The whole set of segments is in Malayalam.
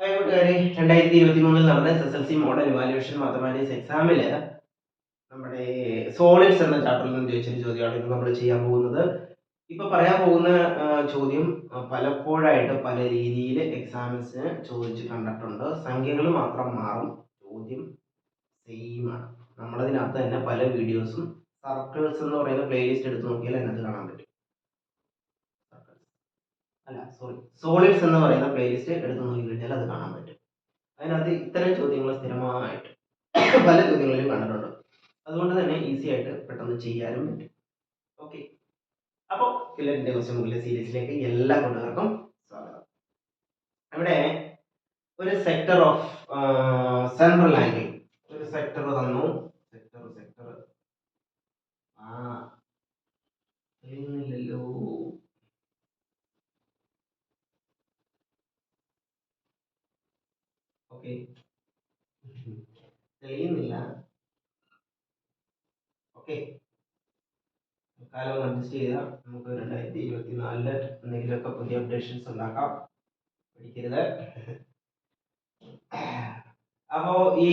ഹായ് കൂട്ടുകാരെ. രണ്ടായിരത്തി ഇരുപത്തി മൂന്നിൽ നടന്ന S S L C model evaluation mathematics എക്സാമിൽ നമ്മുടെ സോളിഡ്സ് എന്ന ചാപ്റ്ററിൽ നിന്ന് ചോദിച്ചൊരു ചോദ്യമാണ് ഇന്ന് നമ്മൾ ചെയ്യാൻ പോകുന്നത്. ഇപ്പൊ പറയാൻ പോകുന്ന ചോദ്യം പലപ്പോഴായിട്ട് പല രീതിയിൽ എക്സാംസിന് ചോദിച്ച് കണ്ടിട്ടുണ്ട്. സംഖ്യകൾ മാത്രം മാറും. ചോദ്യം സെയിം ആണ്. നമ്മളതിനകത്ത് തന്നെ പല വീഡിയോസും സർക്കിൾസ് എന്ന് പറയുന്ന പ്ലേലിസ്റ്റ് എടുത്ത് നോക്കിയാൽ അതിനകത്ത് കാണാൻ പറ്റും. അല്ല സോറി സോളിഡ്സ് എന്ന് പറയുന്ന പ്ലേലിസ്റ്റ് എടുത്ത് നോക്കി കഴിഞ്ഞാൽ അത് കാണാൻ പറ്റും. അതിനകത്ത് ഇത്തരം ചോദ്യങ്ങൾ സ്ഥിരമായിട്ട് പല ചോദ്യങ്ങളിലും കണ്ടിട്ടുണ്ട്. അതുകൊണ്ട് തന്നെ ഈസി ആയിട്ട് പെട്ടെന്ന് ചെയ്യാനും പറ്റും. ഓക്കെ അപ്പോൾ കില്ലറിന്റെ ക്വസ്റ്റ്യൻ മുകളിലെ സീരീസിലേക്ക് എല്ലാ കൂട്ടുകാർക്കും സ്വാഗതം. ഇവിടെ ഒരു സെക്ടർ ഓഫ് സെൻട്രൽ ആംഗിൾ ഒരു സെക്ടർ സെക്ടർ ആ തെളിയുന്നില്ലല്ലോ ഓക്കെ തെളിയുന്നില്ല ഓക്കെ. കാലം അഡ്ജസ്റ്റ് ചെയ്താൽ നമുക്ക് രണ്ടായിരത്തി ഇരുപത്തി നാലിൽ എന്തെങ്കിലുമൊക്കെ പുതിയ അപ്ഡേഷൻസ് ഉണ്ടാക്കാം. പഠിക്കരുത്. അപ്പോ ഈ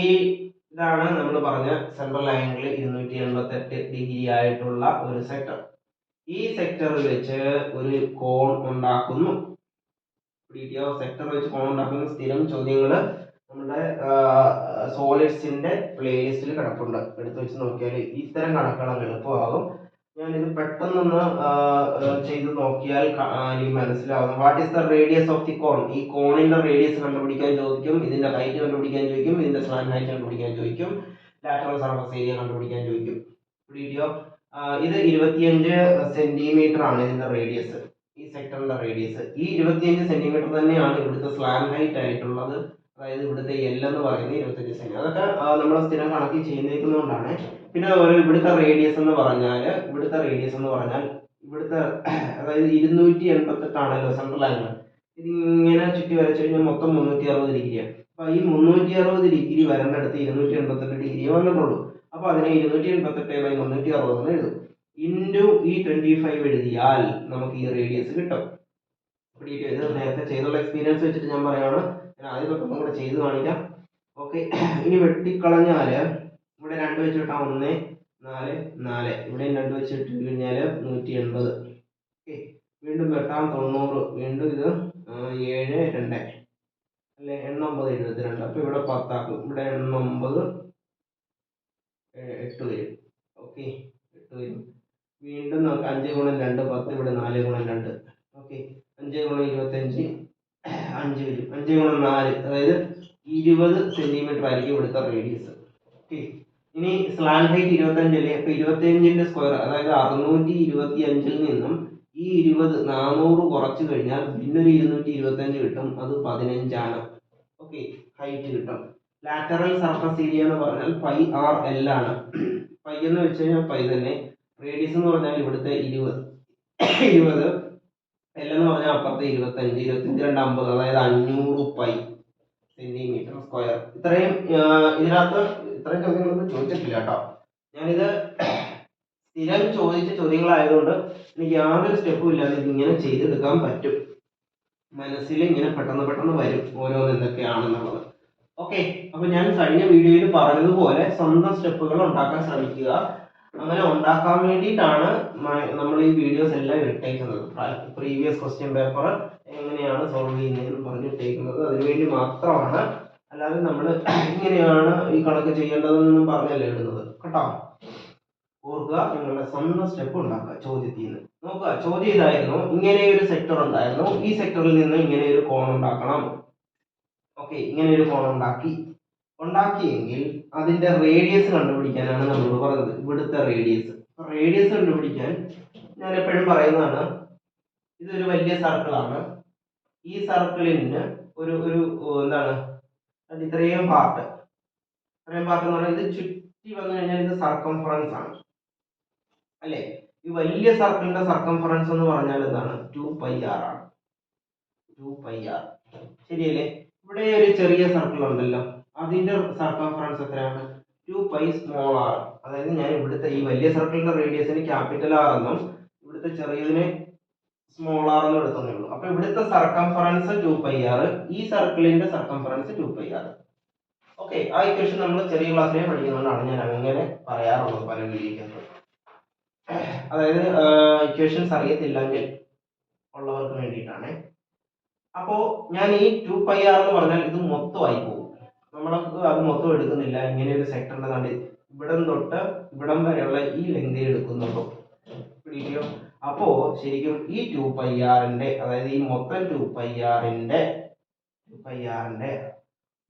ഇതാണ് നമ്മൾ പറഞ്ഞ സെൻട്രൽ ആംഗിൾ ഇരുന്നൂറ്റി എൺപത്തെട്ട് ഡിഗ്രി ആയിട്ടുള്ള ഒരു സെക്ടർ ഈ സെക്ടറിൽ വെച്ച് ഒരു കോൺ ഉണ്ടാക്കുന്നു. സെക്ടർ വെച്ച് കോൺ ഉണ്ടാക്കുന്ന സ്ഥിരം ചോദ്യങ്ങൾ നമ്മുടെ സോളിഡ്സിന്റെ പ്ലേലിസ്റ്റിൽ കിടപ്പുണ്ട്. എടുത്തു വെച്ച് നോക്കിയാൽ ഇത്തരം കണക്കുകൾ എളുപ്പമാകും. ഞാനിത് പെട്ടെന്നൊന്ന് ചെയ്ത് നോക്കിയാൽ എനിക്ക് മനസ്സിലാവും what is the radius of the cone ഈ കോണിന്റെ റേഡിയസ് കണ്ടുപിടിക്കാൻ ചോദിക്കും ഇതിന്റെ ഹൈറ്റ് കണ്ടുപിടിക്കാൻ ചോദിക്കും ഇതിന്റെ സ്ലാൻ ഹൈറ്റ് കണ്ടുപിടിക്കാൻ ചോദിക്കും ലാറ്ററൽ സർഫസ് ഏരിയ കണ്ടുപിടിക്കാൻ ചോദിക്കും. വീഡിയോ ഇത് ഇരുപത്തിയഞ്ച് സെന്റിമീറ്റർ ആണ് ഇതിന്റെ റേഡിയസ് ഈ സെക്ടറിന്റെ റേഡിയസ് ഈ ഇരുപത്തിയഞ്ച് സെന്റിമീറ്റർ തന്നെയാണ് ഇവിടുത്തെ സ്ലാൻ ഹൈറ്റ് ആയിട്ടുള്ളത്. അതായത് ഇവിടുത്തെ എൽ എന്ന് പറയുന്നത് ഇരുപത്തഞ്ച് സെന്റി അതൊക്കെ നമ്മൾ സ്ഥിരം കണക്കി ചെയ്യുന്നേക്കുന്നതുകൊണ്ടാണ്. പിന്നെ അതുപോലെ ഇവിടുത്തെ റേഡിയസ് എന്ന് പറഞ്ഞാൽ ഇവിടുത്തെ റേഡിയസ് എന്ന് പറഞ്ഞാൽ ഇവിടുത്തെ അതായത് ഇരുന്നൂറ്റി എൺപത്തെട്ടാണല്ലോ സെൻട്രൽ ആംഗിൾ ഇതിങ്ങനെ ചുറ്റി വരച്ചു കഴിഞ്ഞാൽ മൊത്തം മുന്നൂറ്റി അറുപത് ഡിഗ്രിയാണ് അപ്പൊ ഈ മുന്നൂറ്റി അറുപത് ഡിഗ്രി വരേണ്ടടുത്ത് ഇരുന്നൂറ്റി എൺപത്തെട്ട് ഡിഗ്രി വന്നിട്ടുള്ളൂ. അപ്പൊ അതിനെ ഇരുന്നൂറ്റി എൺപത്തെട്ട് ബൈ മുന്നൂറ്റി അറുപത് എന്ന് എഴുതും. ഇന്റു ഈ ട്വന്റി ഫൈവ് എഴുതിയാൽ നമുക്ക് ഈ റേഡിയസ് കിട്ടും. നേരത്തെ ചെയ്തുള്ള എക്സ്പീരിയൻസ് വെച്ചിട്ട് ഞാൻ പറയാണ് ആദ്യം തൊട്ടൊന്നും കൂടെ ചെയ്ത് കാണിക്കാം. ഓക്കെ ഇനി വെട്ടിക്കളഞ്ഞാൽ ഇവിടെ രണ്ട് വെച്ചിട്ടാ ഒന്ന് നാല് നാല്. ഇവിടെ രണ്ട് വെച്ചിട്ട് കഴിഞ്ഞാൽ നൂറ്റി എൺപത് ഓക്കെ വീണ്ടും വെട്ടാം തൊണ്ണൂറ്. വീണ്ടും ഇത് ഏഴ് രണ്ട്. അല്ലെ? എണ്ണൊമ്പത് എഴുപത്തിരണ്ട് അപ്പോൾ ഇവിടെ പത്താക്കും ഇവിടെ എണ്ണൊമ്പത് എട്ട് വരും. ഓക്കെ എട്ട് വരും. വീണ്ടും നമുക്ക് അഞ്ച് ഗുണം രണ്ട് പത്ത് ഇവിടെ നാല് ഗുണം രണ്ട്. ഓക്കെ അഞ്ച് ഗുണം ഇരുപത്തഞ്ച്. അഞ്ച് വരും. അഞ്ച് ഗുണം നാല് അതായത് ഇരുപത് സെന്റിമീറ്റർ ആയിരിക്കും ഇവിടുത്തെ റേഡിയസ് ഓക്കെ ഇനി സ്ലാൻ ഹൈറ്റ് ഇരുപത്തഞ്ചല്ലേ അപ്പൊ ഇരുപത്തിയഞ്ചിന്റെ സ്ക്വയർ അതായത് അറുന്നൂറ്റി ഇരുപത്തി അഞ്ചിൽ നിന്നും ഈ ഇരുപത് നാനൂറ് കുറച്ച് കഴിഞ്ഞാൽ പിന്നൊരു ഇരുന്നൂറ്റി ഇരുപത്തഞ്ച് കിട്ടും. അത് പതിനഞ്ചാണ്. ഓക്കെ ഹൈറ്റ് കിട്ടും. ലാറ്ററൽ സർഫസ് ഏരിയ എന്ന് പറഞ്ഞാൽ പൈ ആർ എൽ ആണ്. പൈ എന്ന് വെച്ച് കഴിഞ്ഞാൽ പൈ തന്നെ. റേഡിയസ് എന്ന് പറഞ്ഞാൽ ഇവിടുത്തെ ഇരുപത്. ഇരുപത് എൽ എന്ന് പറഞ്ഞാൽ അപ്പുറത്തെ ഇരുപത്തഞ്ച് ഇരുപത്തഞ്ച് രണ്ട് അമ്പത് അതായത് അഞ്ഞൂറ് പൈ സെന്റിമീറ്റർ സ്ക്വയർ ഇത്രയും ഇതിനകത്ത് ഇത്രയും ചോദ്യങ്ങളൊന്നും ചോദിച്ചിട്ടില്ല കേട്ടോ. ഞാനിത് സ്ഥിരം ചോദിച്ച ചോദ്യങ്ങളായതുകൊണ്ട് എനിക്ക് യാതൊരു സ്റ്റെപ്പും ഇല്ലാതെ ഇത് ഇങ്ങനെ ചെയ്തെടുക്കാൻ പറ്റും. മനസ്സിൽ ഇങ്ങനെ പെട്ടെന്ന് പെട്ടെന്ന് വരും ഓരോന്ന് എന്തൊക്കെയാണെന്നുള്ളത്. ഓക്കെ അപ്പൊ ഞാൻ കഴിഞ്ഞ വീഡിയോയിൽ പറഞ്ഞതുപോലെ സ്വന്തം സ്റ്റെപ്പുകൾ ഉണ്ടാക്കാൻ ശ്രമിക്കുക. അങ്ങനെ ഉണ്ടാക്കാൻ വേണ്ടിയിട്ടാണ് നമ്മൾ ഈ വീഡിയോസ് എല്ലാം ഇട്ടേക്കുന്നത്. പ്രീവിയസ് ക്വസ്റ്റ്യൻ പേപ്പർ എങ്ങനെയാണ് സോൾവ് ചെയ്യുന്നതെന്ന് പറഞ്ഞിട്ടേക്കുന്നത് അതിനുവേണ്ടി മാത്രമാണ്. അല്ലാതെ നമ്മൾ എങ്ങനെയാണ് ഈ കണക്ക് ചെയ്യേണ്ടതെന്നൊന്നും പറഞ്ഞല്ലേ ഇടുന്നത്. കേട്ടോ? ഓർക്കുക നിങ്ങളുടെ സ്വന്തം സ്റ്റെപ്പ് ഉണ്ടാക്കുക ചോദ്യത്തിൽ നിന്ന് നോക്കുക ചോദ്യം ഇതായിരുന്നു. ഇങ്ങനെ ഒരു സെക്ടർ ഉണ്ടായിരുന്നു. ഈ സെക്ടറിൽ നിന്ന് ഇങ്ങനെ ഒരു കോൺ ഉണ്ടാക്കണം. ഓക്കെ ഇങ്ങനെ ഒരു കോൺ ഉണ്ടാക്കി. ഉണ്ടാക്കിയെങ്കിൽ അതിന്റെ റേഡിയസ് കണ്ടുപിടിക്കാനാണ് നമ്മൾ പറഞ്ഞത്. ഇവിടുത്തെ റേഡിയസ് റേഡിയസ് കണ്ടുപിടിക്കാൻ ഞാൻ എപ്പോഴും പറയുന്നതാണ് ഇതൊരു വലിയ സർക്കിളാണ് ഈ സർക്കിളിന് ഒരു ഒരു എന്താണ് ഇത്രയും പാർട്ട് ഇത്രയും പാർട്ട് എന്ന് പറഞ്ഞാൽ ഇത് ചുറ്റി വന്നു കഴിഞ്ഞാൽ ഇത് സർക്കംഫറൻസ് ആണ്. അല്ലേ? ഈ വലിയ സർക്കിളിന്റെ സർക്കംഫറൻസ് എന്ന് പറഞ്ഞാൽ എന്താണ്? ടു പൈ ആർ ആണ്. ടു പൈ ആർ ശരിയല്ലേ? ഇവിടെ ഒരു ചെറിയ സർക്കിൾ ഉണ്ടല്ലോ. അതിന്റെ സർക്കംഫറൻസ് എത്രയാണ്? ടു പൈ സ്മോൾ ആർ അതായത് ഞാൻ ഇവിടുത്തെ ഈ വലിയ സർക്കിളിന്റെ റേഡിയസിന് ക്യാപിറ്റൽ ആർ എന്നും ഇവിടുത്തെ ചെറിയതിന് സ്മോൾ ആർ എന്ന് എടുത്തതേ ഉള്ളൂ. അപ്പൊ ഇവിടുത്തെ സർക്കംഫറൻസ് ടു പൈ ആർ ഈ സർക്കിളിന്റെ circumference two pi R okay ആ ഇക്വേഷൻ നമ്മൾ ചെറിയ ക്ലാസ്സിലേ പഠിക്കുന്നതുകൊണ്ടാണ് ഞാൻ അങ്ങനെ പറയാറുള്ളത് പല വീഡിയോയ്ക്കകത്ത് അതായത് ഇക്വേഷൻസ് അറിയത്തില്ലെങ്കിൽ ഉള്ളവർക്ക് വേണ്ടിയിട്ടാണ്. അപ്പോ ഞാൻ ഈ ടു പൈ ആർ എന്ന് പറഞ്ഞാൽ ഇത് മൊത്തമായി പോകും. നമ്മൾക്ക് അത് മൊത്തം എടുക്കുന്നില്ല. ഇങ്ങനെ ഒരു സെക്ടറിന്റെ കണ്ട് ഇവിടം തൊട്ട് ഇവിടം വരെയുള്ള ഈ ലെങ്ത് എടുക്കുന്നുള്ളൂ. പിടിക്കോ? അപ്പോ ശരിക്കും ഈ ടു പൈ ആറിന്റെ അതായത് ഈ മൊത്തം ടു പൈ ആറിന്റെ ടു പൈ ആറിന്റെ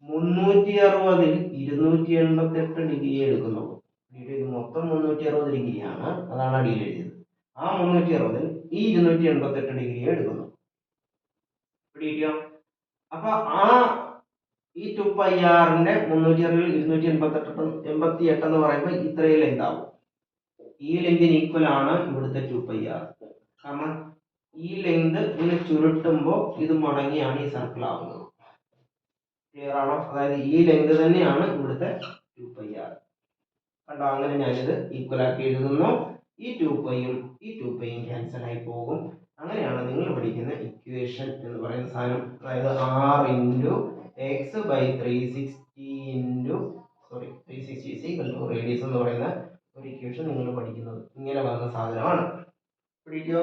മുന്നൂറ്റി അറുപതിൽ ഇരുന്നൂറ്റി എൺപത്തി എട്ട് ഡിഗ്രി എടുക്കുന്നുള്ളൂ. ഇത് മൊത്തം മുന്നൂറ്റി അറുപത് ഡിഗ്രിയാണ് അതാണ് അടിയിൽ എഴുതിയത്. ആ മുന്നൂറ്റി അറുപതിൽ ഈ ഇരുന്നൂറ്റി എൺപത്തി എട്ട് ഡിഗ്രി എടുക്കുന്നു പിടിക്കോ? അപ്പൊ ആ ഈ ടു പൈ ആറിന്റെ മുന്നൂറ്റി അറുപത് ഇരുന്നൂറ്റി എൺപത്തി എട്ട് എൺപത്തി എട്ട് എന്ന് പറയുമ്പോൾ ഇത്രയും ലെങ്ത് ആവും. ഈ ലെങ്തിന് ഈക്വൽ ആണ് ഇവിടുത്തെ ടു പൈ ആർ കാരണം ഈ ലെങ്ത് ഇങ്ങനെ ചുരുട്ടുമ്പോൾ ഇത് മുടങ്ങിയാണ് ഈ സർക്കിൾ ആവുന്നത്. ക്ലിയർ ആണോ? അതായത് ഈ ലെങ്ത് തന്നെയാണ് ഇവിടുത്തെ ടു പൈ ആർ കണ്ടോ? അങ്ങനെ ഞാനിത് ഈക്വൽ ആക്കി എഴുതുന്നു. ഈ ടു പൈയും ഈ ടു പൈയും ക്യാൻസൽ ആയി പോകും. അങ്ങനെയാണ് നിങ്ങൾ പഠിക്കുന്ന ഇക്വേഷൻ എന്ന് പറയുന്ന സാധനം. അതായത് R into X by three sixty into sorry three sixty equal to radius എന്ന് പറയുന്ന ഒരു ഇക്വേഷൻ നിങ്ങൾ പഠിക്കുന്നത്. ഇങ്ങനെ വന്ന സാധനമാണ്. പിടിക്കോ?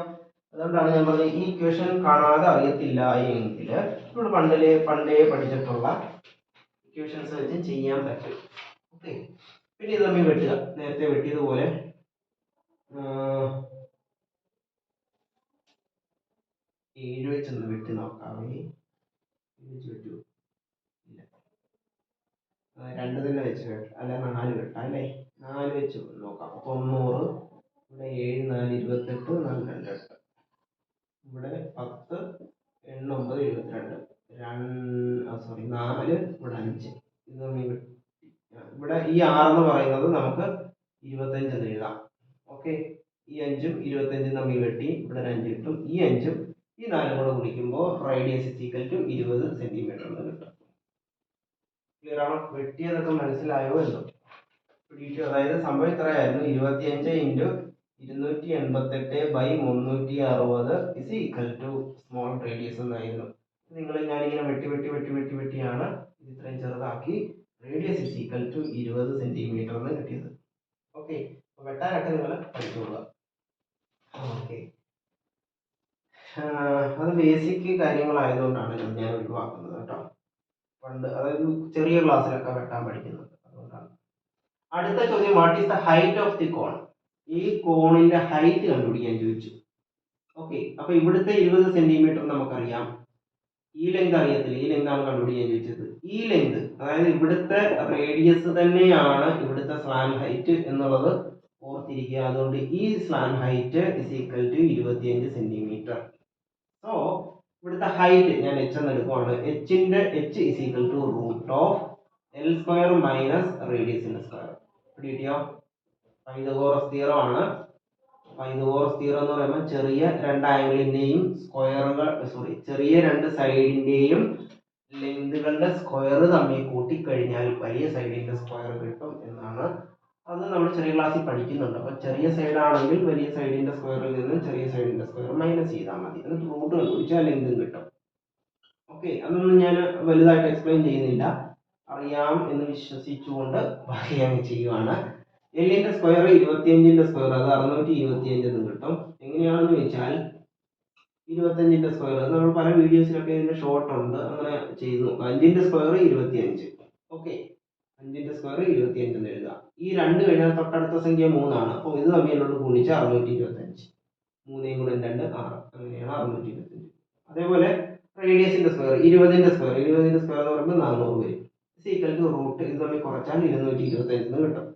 അതുകൊണ്ടാണ് ഞാൻ പറഞ്ഞത് ഈ ഇക്വേഷൻ കാണാതെ അറിയത്തില്ല എങ്കിൽ നമ്മൾ പണ്ടിലെ പണ്ടേ പഠിച്ചിട്ടുള്ള ഇക്വേഷൻസ് വെച്ച് ചെയ്യാൻ പറ്റും. ഓക്കെ പിന്നെ ഇത് തമ്മിൽ വെട്ടുക. നേരത്തെ വെട്ടിയതുപോലെ ഏഴ് വെച്ചൊന്ന് വെട്ടി നോക്കാവേ ഏഴ് വെച്ച് രണ്ട് തന്നെ വെച്ച് അല്ല നാല് വെട്ടാം അല്ലേ? നാല് വെച്ച് നോക്കാം. തൊണ്ണൂറ് ഇവിടെ ഏഴ് നാല് ഇരുപത്തെട്ട് നാല് രണ്ട് എട്ട് ഇവിടെ പത്ത് എണ്ണൊമ്പത് എഴുപത്തിരണ്ട് രണ്ട് സോറി നാല് ഇവിടെ അഞ്ച്. ഇത് ഇവിടെ ഈ ആറെന്ന് പറയുന്നത് നമുക്ക് ഇരുപത്തഞ്ച് എന്ന് എഴുതാം. ഓക്കെ? ഈ അഞ്ചും ഇരുപത്തഞ്ചും തമ്മിൽ വെട്ടി ഇവിടെ ഒരു അഞ്ച് കിട്ടും. ഈ അഞ്ചും ഈ നാലും കൂടെ ഗുണിക്കുമ്പോൾ റേഡിയസ് ഈക്വൽ ടു ഇരുപത് സെന്റിമീറ്റർ എന്ന് കിട്ടും. ക്ലിയർ ആണോ വെട്ടിയതൊക്കെ മനസ്സിലായോ എന്തോ പിടിച്ചു. അതായത് സംഭവം ഇത്രയായിരുന്നു. ഇരുപത്തിയഞ്ച് ഇന്റു ഇരുന്നൂറ്റി എൺപത്തെട്ട് ബൈ മുന്നൂറ്റി അറുപത് is equal to small radius എന്നായിരുന്നു. നിങ്ങൾ ഞാനിങ്ങനെ വെട്ടി വെട്ടി വെട്ടി വെട്ടി വെട്ടിയാണ് ഇത് ഇത്രയും ചെറുതാക്കി റേഡിയസ് ഇസ് ഈക്വൽ ടു ഇരുപത് സെന്റിമീറ്റർ എന്ന് കിട്ടിയത്. ഓക്കെ വെട്ടാനൊക്കെ നിങ്ങൾ പഠിച്ചോളുക ഓക്കെ അത് ബേസിക് കാര്യങ്ങളായതുകൊണ്ടാണ് ഞാൻ ഒഴിവാക്കുന്നത് കേട്ടോ. പണ്ട് അതായത് ചെറിയ ക്ലാസ്സിലൊക്കെ വെട്ടാൻ പഠിക്കുന്നത്. അതുകൊണ്ടാണ്. അടുത്ത ചോദ്യം what is the height of the cone ഈ കോണിന്റെ ഹൈറ്റ് കണ്ടുപിടിക്കാൻ ചോദിച്ചു. ഓക്കെ അപ്പൊ ഇവിടുത്തെ ഇരുപത് സെന്റിമീറ്റർ നമുക്കറിയാം. ഈ ലെങ്ത് അറിയത്തില്ല. ഈ ലെങ്ത് ആണ് കണ്ടുപിടിക്കാൻ ചോദിച്ചത്. ഈ ലെങ്ത് അതായത് ഇവിടുത്തെ റേഡിയസ് തന്നെയാണ് ഇവിടുത്തെ സ്ലാൻ ഹൈറ്റ് എന്നുള്ളത് ഓർത്തിരിക്കുക. അതുകൊണ്ട് ഈ slant height is equal to ഇരുപത്തിയഞ്ച് സെന്റിമീറ്റർ സോ ഇവിടുത്തെ ഹൈറ്റ് ഞാൻ എച്ച് എന്ന് എടുക്കുവാണ്. എച്ചിന്റെ H is equal to root of L square minus റേഡിയസിന്റെ square കിട്ടിയോ? പൈതകോറസ് തീറോ ആണ്. പൈതകോറസ് തീറോ എന്ന് പറയുമ്പോൾ ചെറിയ രണ്ട് ആംഗിളിന്റെയും സ്ക്വയറുകൾ സോറി ചെറിയ രണ്ട് സൈഡിന്റെയും ലെങ്തുകളുടെ സ്ക്വയർ തമ്മിൽ കൂട്ടിക്കഴിഞ്ഞാൽ വലിയ സൈഡിന്റെ സ്ക്വയർ കിട്ടും എന്നാണ് അത് നമ്മൾ ചെറിയ ക്ലാസ്സിൽ പഠിക്കുന്നുണ്ട്. അപ്പോൾ ചെറിയ സൈഡ് ആണെങ്കിൽ വലിയ സൈഡിന്റെ സ്ക്വയറിൽ നിന്ന് ചെറിയ സൈഡിന്റെ സ്ക്വയർ മൈനസ് ചെയ്താൽ മതി. എന്നിട്ട് റൂട്ട് കണ്ടുപിടിച്ചാൽ എന്തും കിട്ടും. ഓക്കെ അതൊന്നും ഞാൻ വലുതായിട്ട് എക്സ്പ്ലെയിൻ ചെയ്യുന്നില്ല. അറിയാം എന്ന് വിശ്വസിച്ചുകൊണ്ട് ബാക്കി ഞാൻ ചെയ്യുവാണ്. എല്ലിന്റെ സ്ക്വയർ ഇരുപത്തിയഞ്ചിന്റെ സ്ക്വയർ അത് അറുന്നൂറ്റി ഇരുപത്തിയഞ്ച് എന്ന് കിട്ടും. എങ്ങനെയാണെന്ന് വെച്ചാൽ ഇരുപത്തഞ്ചിന്റെ സ്ക്വയർ നമ്മൾ പല വീഡിയോസിലൊക്കെ ഇതിന്റെ ഷോർട്ട് ഉണ്ട്. അങ്ങനെ ചെയ്തു നോക്കാം അഞ്ചിന്റെ സ്ക്വയർ ഇരുപത്തിയഞ്ച്. ഓക്കെ അഞ്ചിന്റെ സ്ക്വയർ ഇരുപത്തിയഞ്ച് എന്ന് എഴുതാം. ഈ രണ്ട് കഴിഞ്ഞാൽ തൊട്ടടുത്ത സംഖ്യ മൂന്നാണ്. അപ്പോൾ ഇത് തമ്മിലുള്ള ഗുണിച്ച് അറുന്നൂറ്റി ഇരുപത്തഞ്ച് മൂന്നേം കൂടെ രണ്ട് ആറ്. അങ്ങനെയാണ് അറുന്നൂറ്റി ഇരുപത്തഞ്ച് അതേപോലെ റേഡിയസിന്റെ സ്ക്വയർ ഇരുപതിന്റെ സ്ക്വയർ. ഇരുപതിന്റെ സ്ക്വയർ എന്ന് പറയുമ്പോൾ നാനൂറ് വരും. സീക്വൽ ടു റൂട്ട് ഇത് തമ്മിൽ കുറച്ചാൽ ഇരുന്നൂറ്റി ഇരുപത്തഞ്ച് എന്ന് കിട്ടും.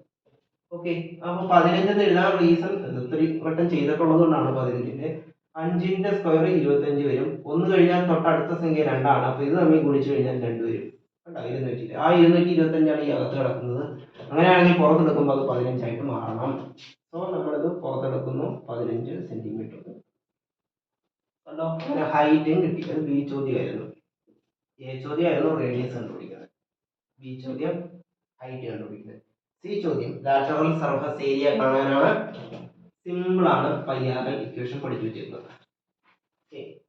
ഓക്കെ അപ്പൊ പതിനഞ്ചിന്റെ എഴുതാൻ റീസൺ ഇത്രയും വട്ടം ചെയ്തിട്ടുള്ളത് കൊണ്ടാണ് പതിനഞ്ചിന്റെ. അഞ്ചിന്റെ സ്ക്വയർ ഇരുപത്തഞ്ച് വരും. ഒന്ന് കഴിഞ്ഞാൽ തൊട്ടടുത്ത സംഖ്യ രണ്ടാണ്. അപ്പോൾ ഇത് തമ്മിൽ ഗുണിച്ചു കഴിഞ്ഞാൽ രണ്ട് വരും. കണ്ടോ? ഇരുന്നൂറ്റി ആ ഇരുന്നൂറ്റി ഇരുപത്തഞ്ചാണ് ഈ അകത്ത് കിടക്കുന്നത്. അങ്ങനെയാണെങ്കിൽ പുറത്തെടുക്കുമ്പോൾ അത് പതിനഞ്ചായിട്ട് മാറണം. സോ നമ്മളിത് പുറത്തെടുക്കുന്നു. പതിനഞ്ച് സെന്റിമീറ്റർ കണ്ടോ? അങ്ങനെ ഹൈറ്റും കിട്ടി. അത് ബി ചോദ്യമായിരുന്നു. എ ചോദ്യമായിരുന്നു റേഡിയസ് കണ്ടുപിടിക്കുന്നത്. ബി ചോദ്യം ഹൈറ്റ് കണ്ടുപിടിക്കുന്നത്. സി ചോദ്യം ലാറ്ററൽ സർഫസ് ഏരിയ കാണാനാണ് സിമ്പിൾ ആണ്. പയ്യാറൽ ഇക്വേഷൻ പഠിച്ചു വെച്ചിരുന്നത്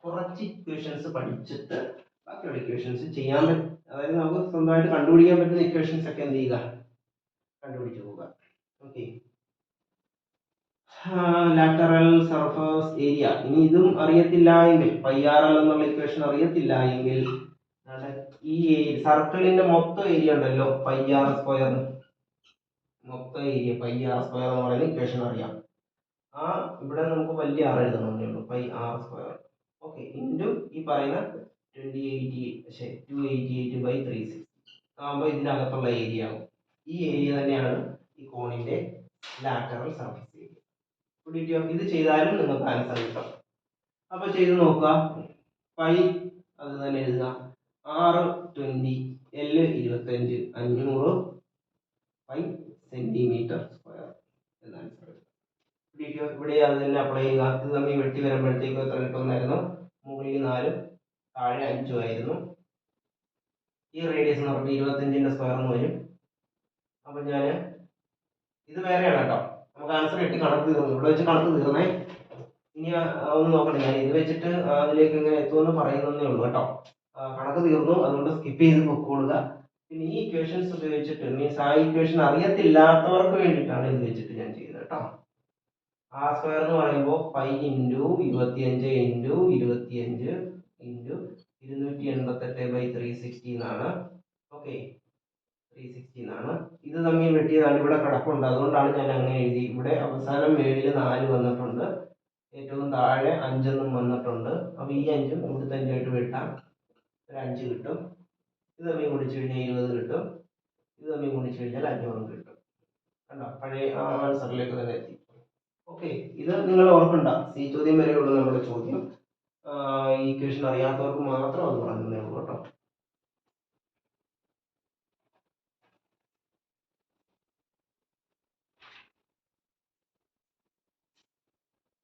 കുറച്ച് ഇക്വേഷൻസ് പഠിച്ചിട്ട് ബാക്കിയുള്ള ഇക്വേഷൻസ് ചെയ്യാൻ അതായത് നമുക്ക് സ്വന്തമായിട്ട് കണ്ടുപിടിക്കാൻ പറ്റുന്ന ഇക്വേഷൻസ് ഒക്കെ എന്ത് ചെയ്യുക? കണ്ടുപിടിച്ചു പോവുക. ഓക്കെ ലാറ്ററൽ സർഫസ് ഏരിയ ഇനി ഇതും അറിയത്തില്ല എങ്കിൽ പൈ ആർ എൽ എന്നുള്ള ഇക്വേഷൻ അറിയത്തില്ല എങ്കിൽ ഈ സർക്കിളിന്റെ മൊത്തം ഏരിയ ഉണ്ടല്ലോ പൈ ആർ സ്ക്വയർ മൊത്തം ഏരിയ പൈ ആർ സ്ക്വയർ എന്ന് പറയുന്ന ഇക്വേഷൻ അറിയാം. ആ ഇവിടെ നമുക്ക് വലിയ ആർ ഉള്ളൂ pi R square okay into ഈ പറയുന്ന ട്വന്റി എയ്റ്റി പക്ഷേ two eighty eight by three sixty ആകുമ്പോൾ ഇതിനകത്തുള്ള ഏരിയ ആവും. ഈ ഏരിയ തന്നെയാണ് ഈ കോണിന്റെ ലാറ്ററൽ സർഫസ് ഏരിയ ഇത് ചെയ്താലും നിങ്ങൾക്ക് ആൻസർ കിട്ടും. അപ്പോൾ ചെയ്ത് നോക്കുക. പൈ അത് തന്നെ എഴുതുക. ആറ് ട്വന്റി എൽ ഇരുപത്തഞ്ച് അഞ്ഞൂറ് പൈ സെന്റിമീറ്റർ സ്ക്വയർ എന്നാണ് ഇവിടെ അത് തന്നെ അപ്ലൈ ചെയ്യുക. ഇത് തമ്മിൽ വെട്ടി വരുമ്പോഴത്തേക്കും എത്ര കിട്ടുമെന്നായിരുന്നു? മുകളിൽ നാലും താഴെ അഞ്ചും ആയിരുന്നു. ഈ റേഡിയസ് എന്ന് പറഞ്ഞാൽ ഇരുപത്തഞ്ചിന്റെ സ്ക്വയർ എന്ന് വരും. അപ്പൊ ഞാൻ ഇത് വേറെയാണ് കേട്ടോ. നമുക്ക് ആൻസർ കിട്ടി കണക്ക് തീർന്നു. ഇവിടെ വെച്ച് കണക്ക് തീർന്നേ. ഇനി ഒന്ന് നോക്കണം ഞാൻ ഇത് വെച്ചിട്ട് അതിലേക്ക് എങ്ങനെ എത്തുമെന്ന് പറയുന്നതേ ഉള്ളൂ കേട്ടോ. കണക്ക് തീർന്നു. അതുകൊണ്ട് സ്കിപ്പ് ചെയ്ത് പൊക്കോളുക പിന്നെ ഈ ഇക്വേഷൻസ് ഉപയോഗിച്ചിട്ട് മീൻസ് ആ ഇക്വേഷൻ അറിയത്തില്ലാത്തവർക്ക് വേണ്ടിയിട്ടാണ് ഇത് വെച്ചിട്ട് ഞാൻ ചെയ്തത് കേട്ടോ. ആ സ്ക്വയർ എന്ന് പറയുമ്പോൾ പൈ ഇന്റു ഇരുപത്തിയഞ്ച് ഇന്റു ഇരുപത്തിയഞ്ച് ഇന്റു ഇരുന്നൂറ്റി എൺപത്തെട്ട് ബൈ ത്രീ സിക്സ്റ്റി എന്നാണ്. ഓക്കെ ത്രീ സിക്സ്റ്റി എന്നാണ്. ഇത് തമ്മിൽ വെട്ടിയതാണ്. ഇവിടെ കിടപ്പുണ്ട്. അതുകൊണ്ടാണ് ഞാൻ അങ്ങനെ എഴുതി. ഇവിടെ അവസാനം മേളിൽ നാല് വന്നിട്ടുണ്ട്. ഏറ്റവും താഴെ അഞ്ചെന്നും വന്നിട്ടുണ്ട്. അപ്പോൾ ഈ അഞ്ചും ഇവിടുത്തെ അഞ്ചായിട്ട് വെട്ടാം. ഒരു അഞ്ച് കിട്ടും. ഇത് തമ്മിൽ കുടിച്ചു കഴിഞ്ഞാൽ ഇരുപത് കിട്ടും. ഇത് തമ്മിൽ കുടിച്ചു കഴിഞ്ഞാൽ അഞ്ഞൂറും കിട്ടും. കണ്ടോ? പഴയ ആ ആൻസറിലേക്ക് തന്നെ എത്തി. ഓക്കെ ഇത് നിങ്ങൾ ഓർക്കണ്ട. സി ചോദ്യം വരെയുള്ള നമ്മുടെ ചോദ്യം. ഈ ഇക്വേഷൻ അറിയാത്തവർക്ക് മാത്രം അത് പറഞ്ഞതേ ഉള്ളൂ കേട്ടോ.